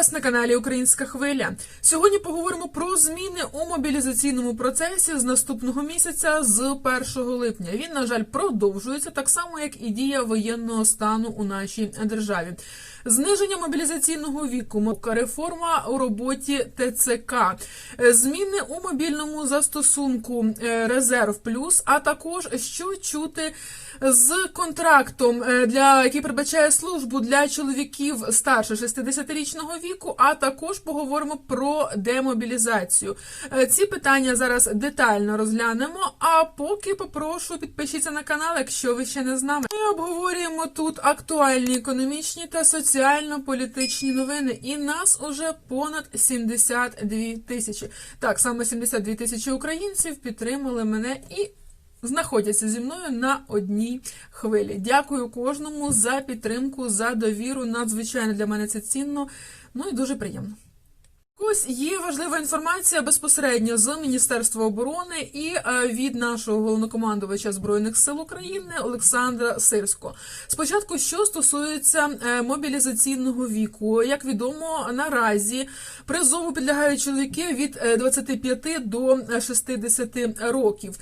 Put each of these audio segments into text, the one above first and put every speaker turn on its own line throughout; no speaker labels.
вас на каналі Українська Хвиля. Сьогодні поговоримо про зміни у мобілізаційному процесі з наступного місяця, з 1 липня. Він, на жаль, продовжується так само, як і дія воєнного стану у нашій державі. Зниження мобілізаційного віку, реформа у роботі ТЦК, зміни у мобільному застосунку е, Резерв Плюс, а також що чути з контрактом, е, для який передбачає службу для чоловіків старше 60-річного віку. А також поговоримо про демобілізацію. Е, Ці питання зараз детально розглянемо. А поки попрошу підпишіться на канал, якщо ви ще не з нами. Ми обговорюємо тут актуальні економічні та соціально-політичні новини. І нас уже понад 72 тисячі. Так, саме 72 тисячі українців підтримали мене і знаходяться зі мною на одній хвилі. Дякую кожному за підтримку, за довіру. Надзвичайно для мене це цінно. Ну і дуже приємно. Ось є важлива інформація безпосередньо з Міністерства оборони і е, від нашого головнокомандувача збройних сил України Олександра Сирського. Спочатку, що стосується е, мобілізаційного віку, як відомо, наразі призову підлягають чоловіки від е, 25 до 60 років,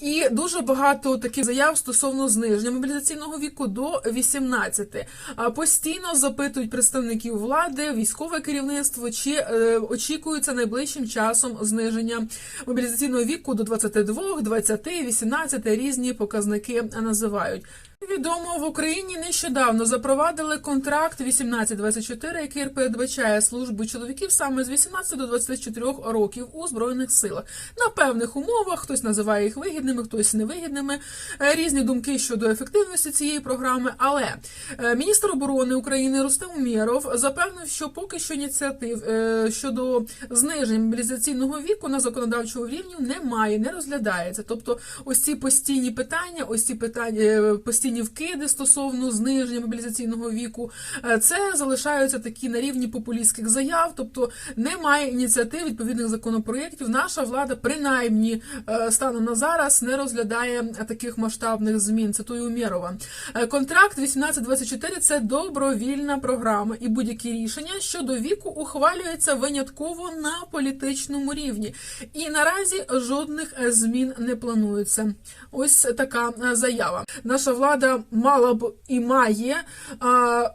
і дуже багато таких заяв стосовно зниження мобілізаційного віку до 18. А постійно запитують представників влади, військове керівництво чи е, очікується найближчим часом зниження мобілізаційного віку до 22, 20, 18, різні показники називають. Відомо в Україні нещодавно запровадили контракт 1824, який передбачає службу чоловіків саме з 18 до 24 років у збройних силах на певних умовах. Хтось називає їх вигідними, хтось невигідними. Е, Різні думки щодо ефективності цієї програми. Але е, міністр оборони України Рустем Умєров запевнив, що поки що ініціатив е, щодо зниження мобілізаційного віку на законодавчому рівні немає, не розглядається. Тобто, ось ці постійні питання, ось ці питання е, постійні вкиди стосовно зниження мобілізаційного віку, е, це залишаються такі на рівні популістських заяв, тобто немає ініціатив відповідних законопроєктів. Наша влада, принаймні е, станом на зараз, не розглядає таких масштабних змін. Цитую Умєрова. Е, Контракт 1824 – це добровільна програма, і будь-які рішення щодо віку ухвалюються винятково на політичному рівні. І наразі жодних змін не планується. Ось така заява. Наша влада мала б і має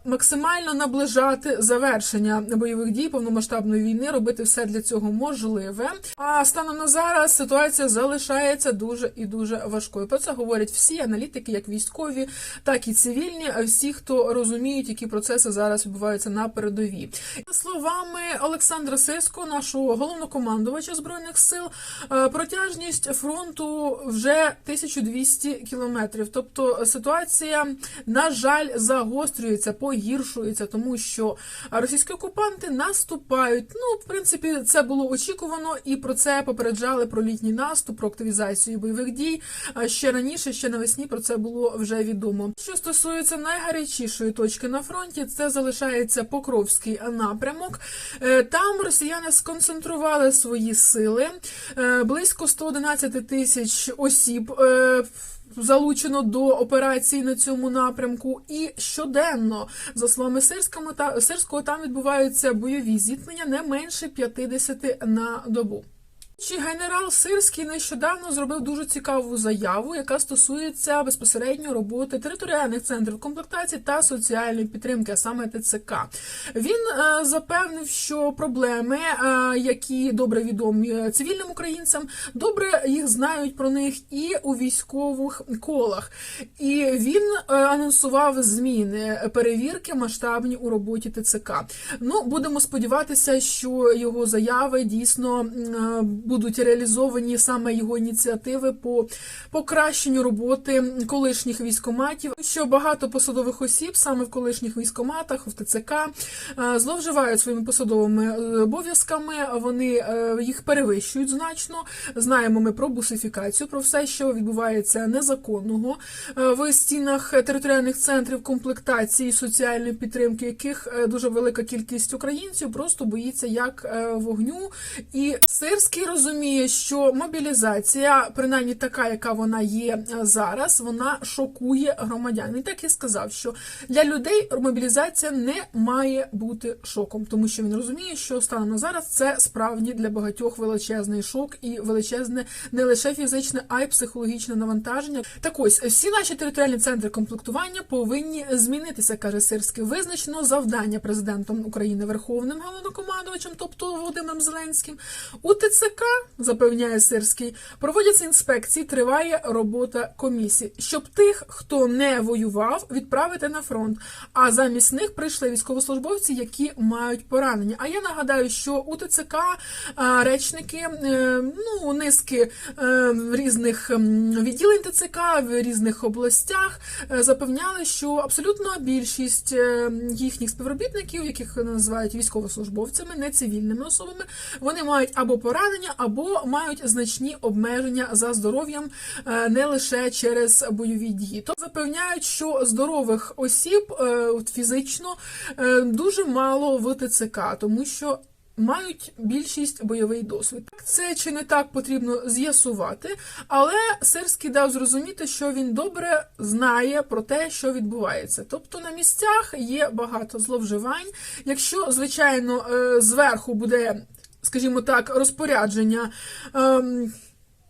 максимально наближати завершення бойових дій повномасштабної війни, робити все для цього можливе. А станом на зараз ситуація залишається дуже і дуже важкою. Про це говорять всі аналітики, як військові, так і цивільні, а всі, хто розуміють, які процеси зараз відбуваються на передовій. Словами Олександра Сирського, нашого головнокомандувача збройних сил, е, протяжність фронту вже 1200 кілометрів. Тобто ситуація, на жаль, загострюється, погіршується, тому що російські окупанти наступають. Ну, в принципі, це було очікувано, і про це попереджали про літній наступ, про активізацію бойових дій. Ще раніше, ще навесні, про це було вже відомо. Що стосується найгарячішої точки на фронті, це залишається Покровський напрямок. Е, Там росіяни сконцентрували свої сили. Е, Близько 111 тисяч осіб. Залучено до операцій на цьому напрямку, і щоденно, за словами Сирського, там відбуваються бойові зіткнення не менше 50 на добу. Чи генерал Сирський нещодавно зробив дуже цікаву заяву, яка стосується безпосередньо роботи територіальних центрів комплектації та соціальної підтримки, а саме ТЦК. Він е, запевнив, що проблеми, е, які добре відомі е, цивільним українцям, добре їх знають про них і у військових колах. І він анонсував зміни перевірки масштабні у роботі ТЦК. Ну, будемо сподіватися, що його заяви дійсно будуть реалізовані саме його ініціативи по покращенню роботи колишніх військоматів. Що багато посадових осіб саме в колишніх військоматах, в ТЦК е, зловживають своїми посадовими е, обов'язками. Вони е, їх перевищують значно. Знаємо ми про бусифікацію, про все, що відбувається незаконного в стінах територіальних центрів комплектації соціальної підтримки, яких дуже велика кількість українців просто боїться як вогню. І Сирський роз розуміє, що мобілізація, принаймні така, яка вона є е, зараз, вона шокує громадян. Він так і сказав, що для людей мобілізація не має бути шоком, тому що він розуміє, що станом на зараз це справді для багатьох величезний шок і величезне не лише фізичне, а й психологічне навантаження. Так ось всі наші територіальні центри комплектування повинні змінитися, каже Сирський. Визначено завдання президентом України Верховним головнокомандувачем, тобто Володимиром Зеленським. У ТЦК запевняє Сирський, проводяться інспекції, триває робота комісії, щоб тих, хто не воював, відправити на фронт. А замість них прийшли військовослужбовці, які мають поранення. А я нагадаю, що у ТЦК речники е, ну низки е, різних відділень ТЦК в різних областях е, запевняли, що абсолютно більшість їхніх співробітників, яких називають військовослужбовцями, не цивільними особами, вони мають або поранення, або мають значні обмеження за здоров'ям е, не лише через бойові дії. То запевняють, що здорових осіб е, фізично е, дуже мало в ТЦК, тому що. Мають більшість бойовий досвід. Це чи не так потрібно з'ясувати, але Сирський дав зрозуміти, що він добре знає про те, що відбувається. Тобто на місцях є багато зловживань. Якщо, звичайно, зверху буде, скажімо так, розпорядження. ем,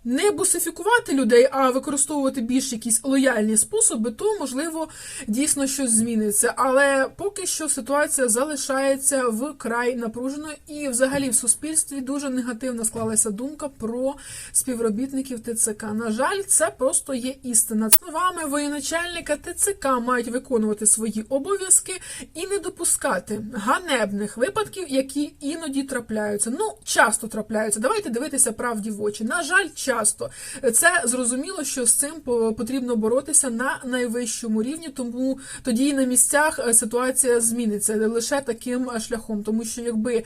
не бусифікувати людей, а використовувати більш якісь лояльні способи, то можливо дійсно щось зміниться. Але поки що ситуація залишається вкрай напруженою, і взагалі в суспільстві дуже негативно склалася думка про співробітників ТЦК. На жаль, це просто є істина. Словами воєначальника ТЦК мають виконувати свої обов'язки і не допускати ганебних випадків, які іноді трапляються. Ну, часто трапляються. Давайте дивитися правді в очі. На жаль, часто це зрозуміло, що з цим по- потрібно боротися на найвищому рівні, тому тоді і на місцях е, ситуація зміниться лише таким е, шляхом, тому що якби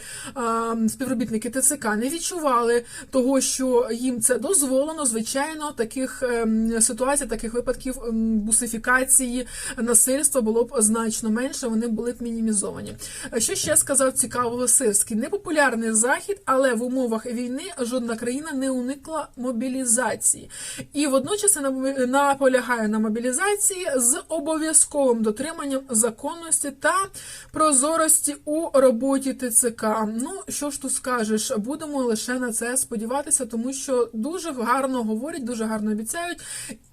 співробітники ТЦК не відчували того, що їм це дозволено, звичайно, таких ем, ситуацій, таких випадків ем, бусифікації насильства було б значно менше, вони були б мінімізовані. Е, Що ще сказав цікавого Сирський? Непопулярний захід, але в умовах війни жодна країна не уникла мобілізації. І водночас наполягає на мобілізації з обов'язковим дотриманням законності та прозорості у роботі ТЦК. Ну що ж тут скажеш, будемо лише на це сподіватися, тому що дуже гарно говорять, дуже гарно обіцяють.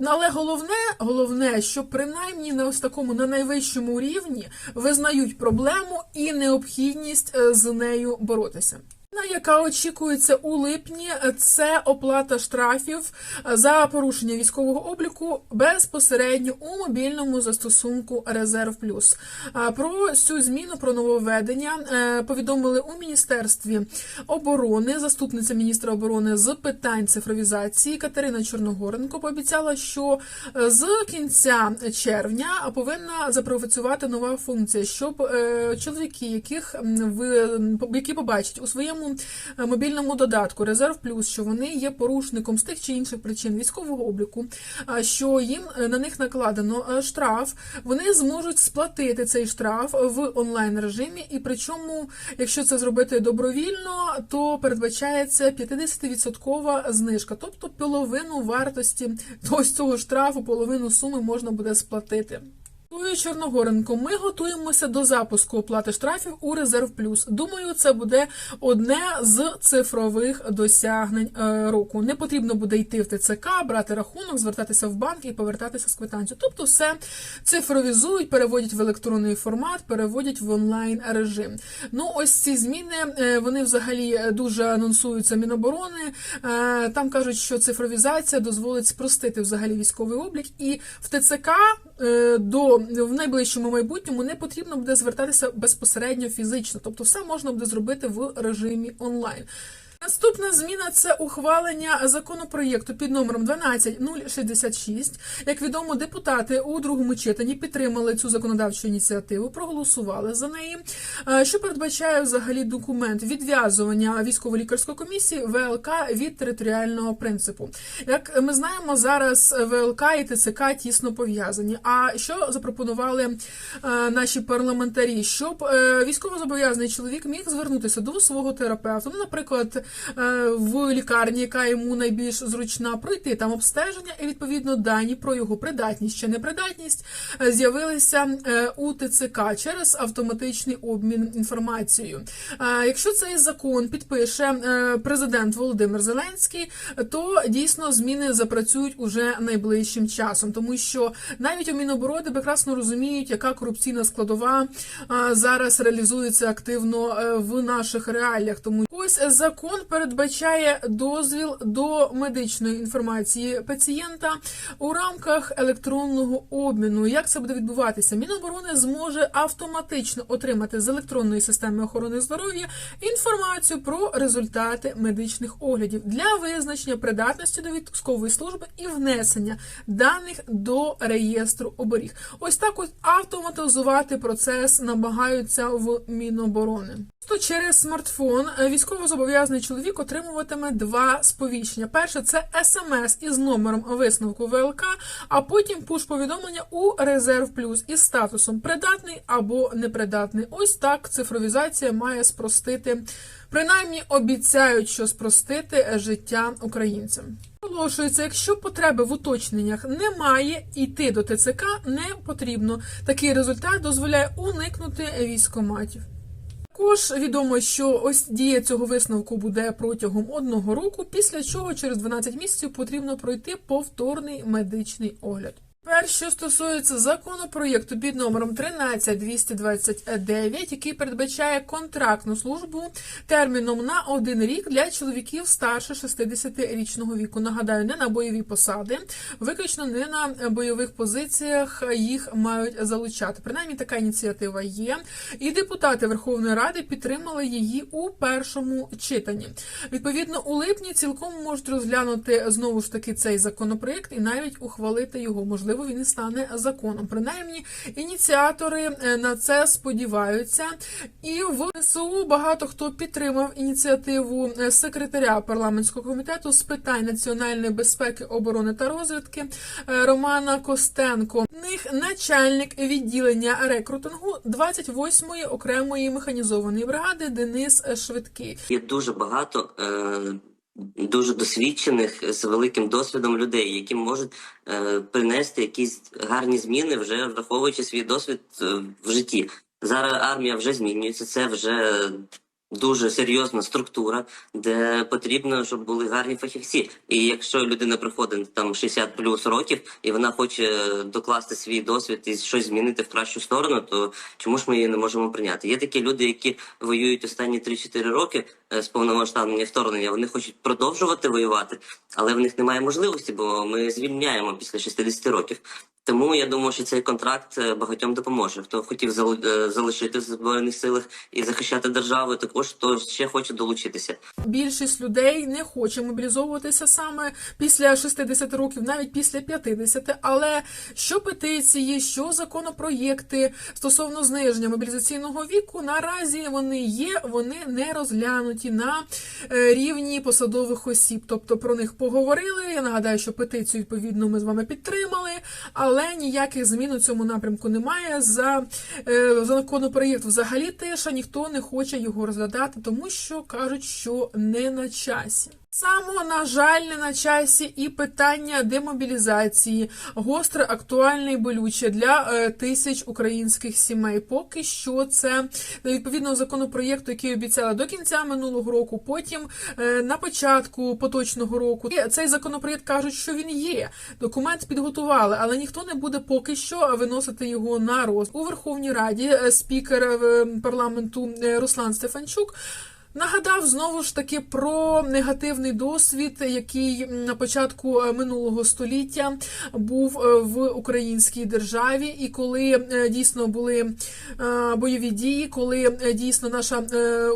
Але головне, головне, що принаймні на ось такому на найвищому рівні визнають проблему і необхідність е, з нею боротися. Яка очікується у липні, це оплата штрафів за порушення військового обліку безпосередньо у мобільному застосунку Резерв Плюс. А Про цю зміну про нововведення е, повідомили у міністерстві оборони. Заступниця міністра оборони з питань цифровізації Катерина Чорногоренко пообіцяла, що е, з кінця червня повинна запрацювати нова функція, щоб е, чоловіки, яких ви які побачать у своєму е, мобільному додатку. Резерв Плюс, що вони є порушником з тих чи інших причин військового обліку, що їм е, на них накладено е, штраф, вони зможуть сплатити цей штраф в онлайн режимі, і причому, якщо це зробити добровільно, то передбачається 50% знижка, тобто половину вартості ось цього штрафу, половину суми можна буде сплатити. Ою Чорногоренко, ми готуємося до запуску оплати штрафів у Резерв Плюс. Думаю, це буде одне з цифрових досягнень е, року. Не потрібно буде йти в ТЦК, брати рахунок, звертатися в банк і повертатися з квитанцією. Тобто, все цифровізують, переводять в електронний формат, переводять в онлайн режим. Ну, ось ці зміни е, вони взагалі дуже анонсуються Міноборони. Е, Там кажуть, що цифровізація дозволить спростити взагалі військовий облік, і в ТЦК до в найближчому майбутньому не потрібно буде звертатися безпосередньо фізично, тобто все можна буде зробити в режимі онлайн. Наступна зміна це ухвалення законопроєкту під номером 12066. Як відомо, депутати у другому читанні підтримали цю законодавчу ініціативу, проголосували за неї. Е, Що передбачає взагалі документ відв'язування військово-лікарської комісії ВЛК від територіального принципу. Як ми знаємо, зараз ВЛК і ТЦК тісно пов'язані. А що запропонували е, наші парламентарі? Щоб е, військовозобов'язаний чоловік міг звернутися до свого терапевта, ну, наприклад, в лікарні, яка йому найбільш зручна, пройти там обстеження, і відповідно дані про його придатність чи непридатність е, з'явилися е, у ТЦК через автоматичний обмін інформацією. Е, Якщо цей закон підпише е, президент Володимир Зеленський, то дійсно зміни запрацюють уже найближчим часом, тому що навіть у Міноборони прекрасно розуміють, яка корупційна складова е, зараз реалізується активно е, в наших реаліях. Тому ось закон передбачає дозвіл до медичної інформації пацієнта у рамках електронного обміну. Як це буде відбуватися? Міноборони зможе автоматично отримати з електронної системи охорони здоров'я інформацію про результати медичних оглядів для визначення придатності до військової служби і внесення даних до реєстру оберіг. Ось так от автоматизувати процес намагаються в Міноборони. То через смартфон е, військовозобов'язаний чоловік отримуватиме два сповіщення. Перше це смс із номером висновку ВЛК, а потім пуш-повідомлення у резерв плюс із статусом придатний або непридатний. Ось так цифровізація має спростити, принаймні обіцяють, що спростити життя українцям. Оголошується, якщо потреби в уточненнях немає, йти до ТЦК не потрібно. Такий результат дозволяє уникнути військоматів. Також відомо, що ось дія цього висновку буде протягом одного року, після чого через 12 місяців потрібно пройти повторний медичний огляд. Тепер, що стосується законопроєкту під номером 13229, який передбачає контрактну службу терміном на один рік для чоловіків старше 60-річного віку. Нагадаю, не на бойові посади, виключно не на бойових позиціях їх мають залучати. Принаймні така ініціатива є. І депутати Верховної Ради підтримали її у першому читанні. Відповідно, у липні цілком можуть розглянути знову ж таки цей законопроєкт і навіть ухвалити його. Можливо, він і стане законом. Принаймні, ініціатори е, на це сподіваються. І в СУ багато хто підтримав ініціативу е, секретаря парламентського комітету з питань національної безпеки, оборони та розвідки е, Романа Костенко. Них начальник відділення рекрутингу 28-ї окремої механізованої бригади Денис Швидкий.
Є дуже багато е, дуже досвідчених з великим досвідом людей, які можуть е, принести якісь гарні зміни, вже враховуючи свій досвід е, в житті. Зараз армія вже змінюється. Це вже дуже серйозна структура, де потрібно, щоб були гарні фахівці. І якщо людина приходить там 60 плюс років, і вона хоче докласти свій досвід і щось змінити в кращу сторону, то чому ж ми її не можемо прийняти? Є такі люди, які воюють останні 3-4 роки е, з повномасштабного вторгнення. Вони хочуть продовжувати воювати, але в них немає можливості, бо ми звільняємо після 60 років. Тому я думаю, що цей контракт е, багатьом допоможе. Хто хотів е, залишити в збройних силах і захищати державу, також хто ще хоче долучитися.
Більшість людей не хоче мобілізовуватися саме після 60 років, навіть після 50. Але що петиції, що законопроєкти стосовно зниження мобілізаційного віку, наразі вони є, вони не розглянуті на е, рівні посадових осіб. Тобто про них поговорили. Я нагадаю, що петицію відповідно ми з вами підтримали, але ніяких змін у цьому напрямку немає. За е, законопроєкт взагалі теж ніхто не хоче його розглядати, тому що кажуть, що не на часі. Само, на жаль, не на часі і питання демобілізації гостре, актуальне і болюче для е, тисяч українських сімей. Поки що це е, відповідно законопроєкту, який обіцяла до кінця минулого року, потім е, на початку поточного року. І цей законопроєкт кажуть, що він є. Документ підготували, але ніхто не буде поки що виносити його на роз у Верховній Раді. Спікер парламенту Руслан Стефанчук. Нагадав знову ж таки про негативний досвід, який на початку е, минулого століття був е, в українській державі, і коли е, дійсно були бойові дії, коли дійсно наша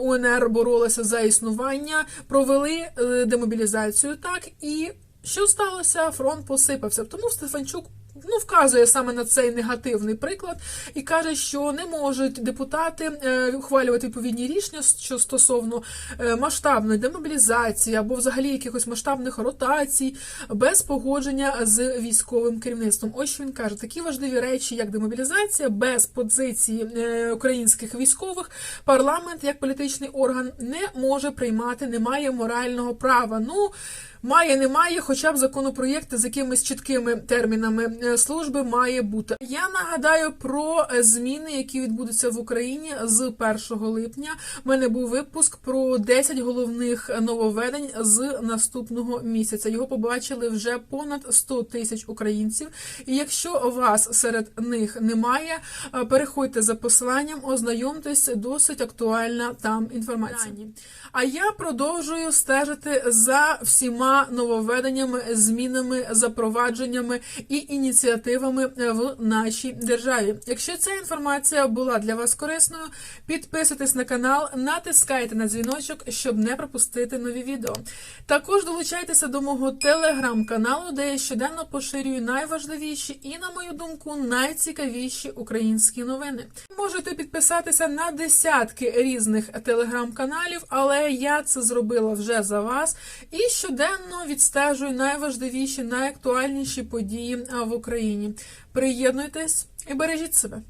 УНР боролася за існування, провели демобілізацію так і. Що сталося? Фронт посипався. Тому Стефанчук ну, вказує саме на цей негативний приклад і каже, що не можуть депутати е, ухвалювати відповідні рішення, що стосовно е, масштабної демобілізації або взагалі якихось масштабних ротацій без погодження з військовим керівництвом. Ось що він каже: такі важливі речі, як демобілізація, без позиції е, українських військових, парламент як політичний орган не може приймати, не має морального права. Ну має, немає, хоча б законопроєкти з якимись чіткими термінами е, служби має бути. Я нагадаю про е, зміни, які відбудуться в Україні з 1 липня. У мене був випуск про 10 головних нововведень з наступного місяця. Його побачили вже понад 100 тисяч українців. І якщо вас серед них немає, е, переходьте за посиланням, ознайомтесь, досить актуальна там інформація. А я продовжую стежити за всіма нововведеннями, змінами, запровадженнями і ініціативами е, в нашій державі. Якщо ця інформація була для вас корисною, підписуйтесь на канал, натискайте на дзвіночок, щоб не пропустити нові відео. Також долучайтеся до мого телеграм-каналу, де я щоденно поширюю найважливіші і, на мою думку, найцікавіші українські новини. Можете підписатися на десятки різних телеграм-каналів, але я це зробила вже за вас і щоденно відстежую найважливіші, найактуальніші події в Україні. Приєднуйтесь і бережіть себе.